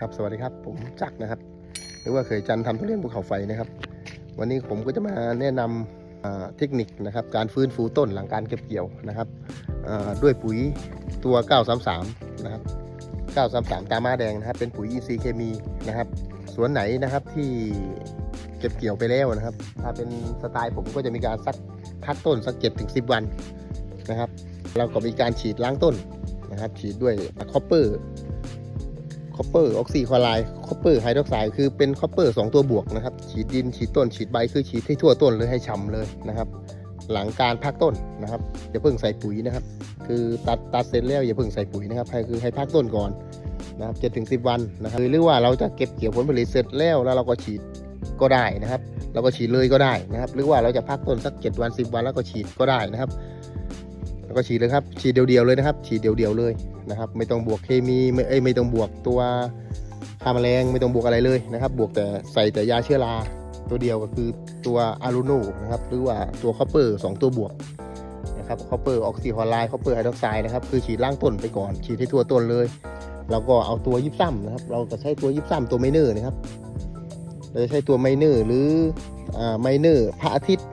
ครับสวัสดีครับผมจักนะครับ หรือว่าเคยจันทร์ทำทุเรียนภูเขาไฟนะครับ วันนี้ผมก็จะมาแนะนำอ่าเทคนิคนะครับการฟื้นฟูต้นหลังการเก็บเกี่ยวนะครับด้วยปุ๋ยตัว 933 นะครับ 933 ตามาแดงนะครับ เป็นปุ๋ยอินทรีย์เคมีนะครับสวนไหนนะครับที่เก็บเกี่ยวไปแล้วนะครับ ถ้าเป็นสไตล์ผมก็จะมีการซักพักต้นสัก7ถึง10วันนะครับ เราก็มีการฉีดล้างต้นนะครับ ฉีดด้วยคอปเปอร์ คอปเปอร์ออกซิคลอไรด์คอปเปอร์ไฮดรอกไซด์คือเป็นคอปเปอร์สองตัวบวกนะครับ ฉีดดินฉีดต้นฉีดใบคือฉีดให้ทั่วต้นเลยให้ฉ่ำเลยนะครับ หลังการพักต้นนะครับอย่าเพิ่งใส่ปุ๋ยนะครับ คือตัดตัดเสร็จแล้วอย่าเพิ่งใส่ปุ๋ยนะครับให้คือให้พักต้นก่อนนะครับเจ็ดถึงสิบวันนะครับหรือว่าเราจะเก็บเกี่ยวผลผลิตเสร็จแล้วแล้วเราก็ฉีดก็ได้นะครับ เราก็ฉีดเลยก็ได้นะครับ หรือว่าเราจะพักต้นสักเจ็ดวันสิบวันแล้วก็ฉีดก็ได้นะครับ แล้วก็ฉีดเลยครับ ฉีดเดียวๆเลยนะครับ ฉีดเดียวๆเลย นะครับ ไม่ต้องบวกเคมีไม่เอ้ยไม่ต้องบวกตัวฆ่าแมลงไม่ต้องบวกอะไรเลยนะครับ บวกแต่ใส่แต่ยาเชื้อราตัวเดียวก็คือตัวอารูโนนะครับหรือว่าตัวคอปเปอร์สองตัวบวกนะครับคอปเปอร์ออกซิคลอไรด์คอปเปอร์ไฮดรอกไซด์นะครับคือฉีดล่างต้นไปก่อนฉีดให้ทั่วต้นเลยแล้วก็เอาตัวยิบซ้ำนะครับ เราก็ใช้ตัวยิบซ้ำตัวไมเนอร์นะครับเราจะใช้ตัวไมเนอร์หรืออ่าไมเนอร์พระอาทิตย์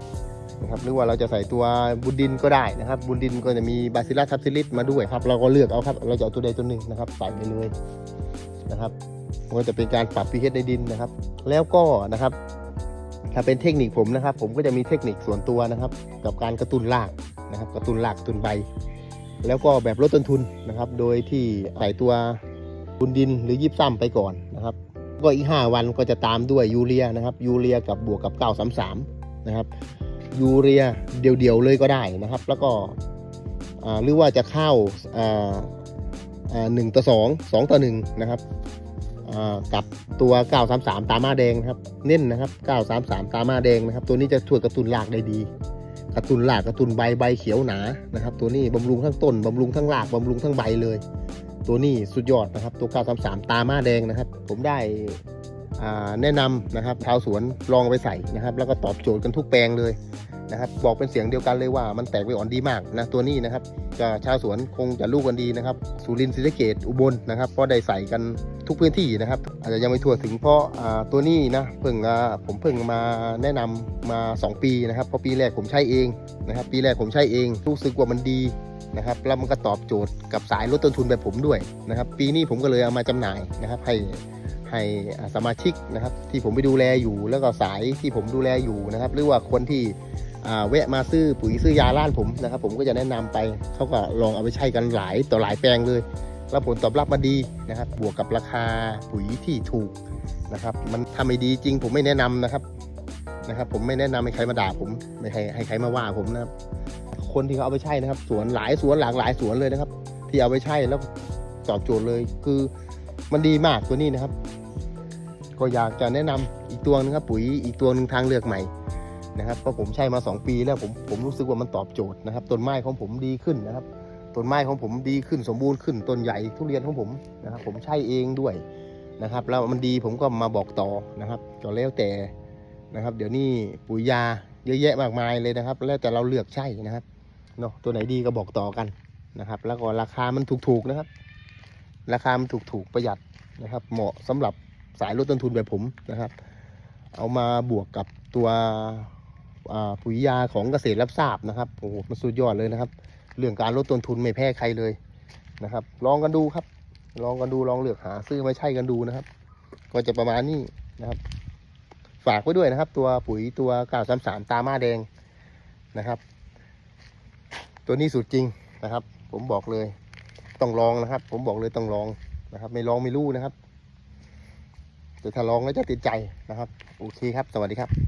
นะครับหรือว่าเราจะใส่ตัวบุญดินก็ได้นะครับ บุญดินก็จะมีบาซิลัสทับซิลิสมาด้วยครับ เราก็เลือกเอาครับ เราจะเอาตัวใดตัวหนึ่งนะครับใส่ไปเลยนะครับก็จะเป็นการปรับ pH ในดินนะครับ แล้วก็นะครับ ถ้าเป็นเทคนิคผมนะครับ ผมก็จะมีเทคนิคส่วนตัวนะครับ กับการกระตุ้นรากนะครับ กระตุ้นรากกระตุ้นใบ แล้วก็แบบลดต้นทุนนะครับ โดยที่ใส่ตัวบุญดินหรือยิบซ้ำไปก่อนนะครับก็อีก 5 วันก็จะตามด้วยยูเรียนะครับยูเรียกับบวกกับ 933 นะครับ ยูเรียเดี่ยวๆเลยก็ได้นะครับ แล้วก็หรือว่าจะเข้าหนึ่งต่อสองสองต่อหนึ่งนะครับกับตัว 933 ตามาแดงนะครับ เน้นนะครับ 933 ตามาแดงนะครับ ตัวนี้จะช่วยกระตุนรากได้ดีกระตุนรากกระตุนใบใบเขียวหนานะครับ ตัวนี้บำรุงทั้งต้นบำรุงทั้งรากบำรุงทั้งใบเลย ตัวนี้สุดยอดนะครับ ตัว 933 ตามาแดงนะครับ ผมได้ แนะนำนะครับชาวสวนลองไปใส่นะครับ แล้วก็ตอบโจทย์กันทุกแปลงเลยนะครับ บอกเป็นเสียงเดียวกันเลยว่ามันแตกไปอ่อนดีมากนะตัวนี้นะครับจะชาวสวนคงจะรู้กันดีนะครับสุรินทร์ศรีสะเกดอุบลนะครับก็ได้ใส่กันทุกพื้นที่นะครับ อาจจะยังไม่ทั่วถึงเพราะาตัวนี้นะเพิ่งอ่าผมเพิ่งมาแนะนำมา 2 ปีนะครับเพราะปีแรกผมใช้เองนะครับ ปีแรกผมใช้เองรู้สึกว่ามันดีนะครับแล้วมันก็ตอบโจทย์กับสายลดต้นทุนแบบผมด้วยนะครับ ปีนี้ผมก็เลยเอามาจำหน่ายนะครับให้ ให้สมาชิกนะครับที่ผมไปดูแลอยู่ แล้วก็สายที่ผมดูแลอยู่นะครับ หรือว่าคนที่แวะมาซื้อปุ๋ยซื้อยาล้านผมนะครับ ผมก็จะแนะนำไปเขาก็ลองเอาไปใช้กันหลายต่อหลายแปลงเลย แล้วผลตอบรับมาดีนะครับ บวกกับราคาปุ๋ยที่ถูกนะครับ มันถ้าไม่ดีจริงผมไม่แนะนำนะครับนะครับ ผมไม่แนะนำให้ใครมาด่าผมไม่ให้ให้ใครมาว่าผมนะครับ คนที่เขาเอาไปใช้นะครับ สวนหลายสวนหลากหลายสวนเลยนะครับ ที่เอาไปใช้แล้วตอบโจทย์เลยคือมันดีมากตัวนี้นะครับ ก็อยากจะแนะนำอีกตัวนึงครับปุ๋ยอีกตัวหนึ่งทางเลือกใหม่นะครับเพราะผมใช้มา 2 ปีแล้วผมผมรู้สึกว่ามันตอบโจทย์นะครับต้นไม้ของผมดีขึ้นนะครับต้นไม้ของผมดีขึ้นสมบูรณ์ขึ้นต้นใหญ่ทุเรียนของผมนะครับผมใช้เองด้วยนะครับแล้วมันดีผมก็มาบอกต่อนะครับก็แล้วแต่นะครับ เดี๋ยวนี้ปุ๋ยยาเยอะแยะมากมายเลยนะครับ แล้วแต่เราเลือกใช้นะครับเนาะตัวไหนดีก็บอกต่อกันนะครับ แล้วก็ราคามันถูกๆนะครับ ราคามันถูกๆประหยัดนะครับ เหมาะสำหรับ สายลดต้นทุนแบบผมนะครับ เอามาบวกกับตัวปุ๋ยยาของเกษตรรับทราบนะครับโอ้โหมันสุดยอดเลยนะครับ เรื่องการลดต้นทุนไม่แพ้ใครเลยนะครับ ลองกันดูครับ ลองกันดูลองเลือกหาซื้อมาใช้กันดูนะครับ ก็จะประมาณนี้นะครับ ฝากไว้ด้วยนะครับ ตัวปุ๋ยตัว933ตามาแดงนะครับ ตัวนี้สุดจริงนะครับ ผมบอกเลยต้องลองนะครับ ผมบอกเลยต้องลองนะครับ ไม่ลองไม่รู้นะครับ แต่ถ้าลองแล้วจะติดใจนะครับ โอเคครับ สวัสดีครับ